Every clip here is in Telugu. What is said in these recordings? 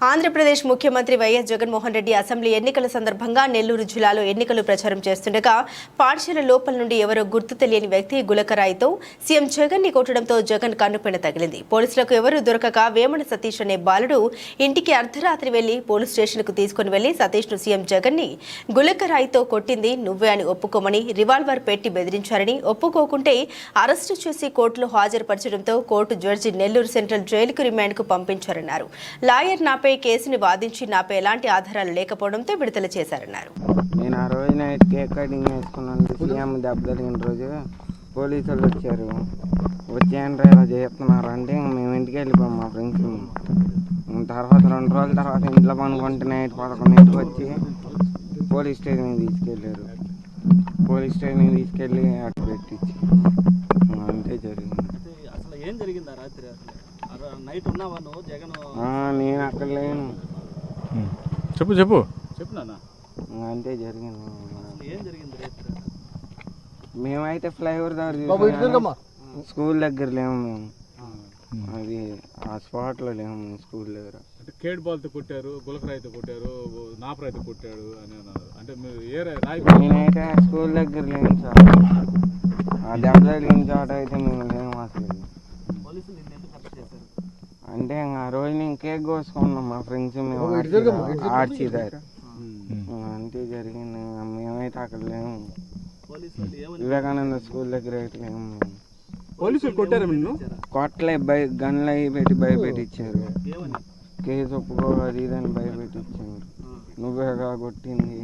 ఆంధ్రప్రదేశ్ ముఖ్యమంత్రి వైఎస్ జగన్మోహన్ రెడ్డి అసెంబ్లీ ఎన్నికల సందర్భంగా నెల్లూరు జిల్లాలో ఎన్నికలు ప్రచారం చేస్తుండగా పాఠశాల లోపల నుండి ఎవరో గుర్తు తెలియని వ్యక్తి గులకరాయితో సీఎం జగన్ని కొట్టడంతో జగన్ కన్నుపెన తగిలింది. పోలీసులకు ఎవరూ దొరకక వేమన సతీష్ అనే బాలుడు ఇంటికి అర్ధరాత్రి వెళ్ళి పోలీస్ స్టేషన్కు తీసుకుని వెళ్ళి సతీష్ను సీఎం జగన్ని గులకరాయితో కొట్టింది. నువ్వే అని ఒప్పుకోమని రివాల్వర్ పెట్టి బెదిరించారని ఒప్పుకోకుంటే అరెస్టు చేసి కోర్టులో హాజరుపరచడంతో కోర్టు జడ్జి నెల్లూరు సెంట్రల్ జైలుకు రిమాండ్కు పంపించారన్నారు. లాయర్ నా నాపై కేసుని వాదించి నాపై ఎలాంటి ఆధారాలు లేకపోవడంతో విడుదల చేశారన్నారు. నేను ఆ రోజు నైట్ కేక్ కటింగ్ చేసుకున్నాను. సీఎం దెబ్బ తగిలిన రోజు పోలీసు వాళ్ళు వచ్చారు వచ్చేయండి ఇలా చేస్తున్నారు అంటే మేము ఇంటికి వెళ్ళిపోయాం మా ఫ్రెండ్స్ తర్వాత రెండు రోజుల తర్వాత ఇంట్లో పనుకుంటే నైట్ పదకొండింటికి వచ్చి పోలీస్ స్టేషన్కి తీసుకెళ్ళారు. పోలీస్ స్టేషన్కి తీసుకెళ్ళి అటు పెట్టించి అంతే జరిగింది. అసలు ఏం జరిగింది ఆ రాత్రి? నైట్ ఉన్నావా నువ్వు జగన్ అక్కడ లేను చెప్పు చెప్పు. చెప్పినానా అంతే జరిగింది. ఏం జరిగింది మేమైతే ఫ్లైఓవర్ దగ్గర స్కూల్ దగ్గర లేము మేము. అది ఆ స్పాట్లో లేము మేము స్కూల్ దగ్గర. అంటే కేడ్ బాల్తో కొట్టారు గులకరాయితో కొట్టారు నాపరాయితో కొట్టాడు అని అన్నారు. అంటే మీరు ఏ రా- రాయి నేనైతే స్కూల్ దగ్గర లేను సార్. ఆ దెబ్బ తగిలిన చోట అయితే మేము లేము అసలు పోలీసులు నిన్ను ఎందుకు అరెస్ట్ చేశారు అంటే ఇంక ఆ రోజు నేను కేక్ కోసుకున్నాం మా ఫ్రెండ్స్ మేము ఆర్చి దగ్గర. అంతే జరిగింది ఇంక మేమైతే అక్కడ లేము. వివేకానంద స్కూల్ దగ్గర అయితే లేము పోలీసులు కొట్టారు నిన్ను? కొట్టలే భయ గన్లు అవి పెట్టి భయపెట్టించారు కేసు ఒప్పుకో అది ఇది అని భయపెట్టించారు నువ్వేగా కొట్టింది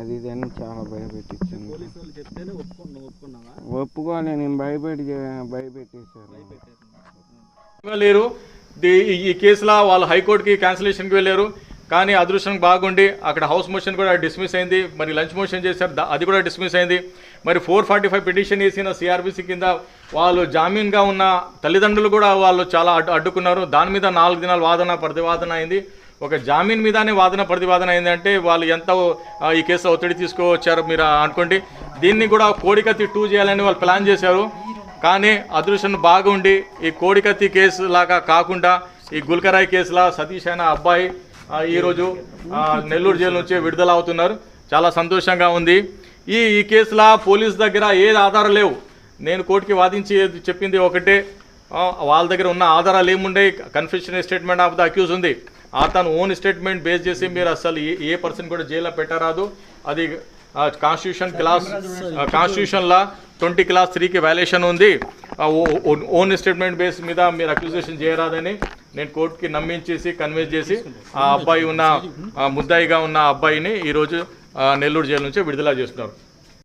అది ఇది అని చాలా భయపెట్టించాను పోలీసు వాళ్ళు చెప్తేనే ఒప్పుకో నువ్వు ఒప్పుకున్నావా? ఒప్పుకోలే నేను భయపెట్టి భయపెట్టేశారు. లేరు. ఈ- కేసులో వాళ్ళు హైకోర్టుకి క్యాన్సిలేషన్కి వెళ్ళారు. కానీ అదృష్టం బాగుండి అక్కడ హౌస్ మోషన్ కూడా డిస్మిస్ అయింది. మరి లంచ్ మోషన్ చేశారు అది కూడా డిస్మిస్ అయింది. మరి ఫోర్ ఫార్టీ ఫైవ్ పిటిషన్ వేసిన సిఆర్బీసీ కింద వాళ్ళు జామీన్గా ఉన్న తల్లిదండ్రులు కూడా వాళ్ళు చాలా అడ్డు అడ్డుకున్నారు. దాని మీద నాలుగు దినాలు వాదన ప్రతివాదన అయింది. ఒక జామీన్ మీదనే వాదన ప్రతివాదన అయిందంటే వాళ్ళు ఎంత ఈ కేసులో ఒత్తిడి తీసుకువచ్చారు మీరు అనుకోండి. దీన్ని కూడా కోడికత్తి టూ చేయాలని వాళ్ళు ప్లాన్ చేశారు. కానీ అదృష్టం బాగుండి ఈ కోడికత్తి కేసు లాగా కాకుండా ఈ గుల్కరాయ్ కేసులా సతీష్ అయిన అబ్బాయి ఈరోజు నెల్లూరు జైలు నుంచి విడుదల అవుతున్నారు చాలా సంతోషంగా ఉంది. ఈ ఈ కేసులా పోలీస్ దగ్గర ఏది ఆధారం లేవు. నేను కోర్టుకి వాదించి చెప్పింది ఒకటే వాళ్ళ దగ్గర ఉన్న ఆధారాలు ఏముండే confusion statement of the accuse ఉంది. అతను ఓన్ స్టేట్మెంట్ బేస్ చేసి మీరు అసలు ఏ ఏ పర్సన్ కూడా జైల్లో పెట్టరాదు. అది కాన్స్టిట్యూషన్ క్లాస్ కాన్స్టిట్యూషన్లా ట్వంటీ క్లాస్ త్రీకి వ్యాలేషన్ ఉంది. ఓన్ స్టేట్మెంట్ బేస్ మీద మీరు అక్యూజేషన్ చేయరాదని నేను కోర్టుకి నమ్మించేసి కన్విన్స్ చేసి ఆ అబ్బాయి ఉన్న ముద్దాయిగా ఉన్న అబ్బాయిని ఈరోజు నెల్లూరు జైలు నుంచి విడుదల చేస్తున్నారు.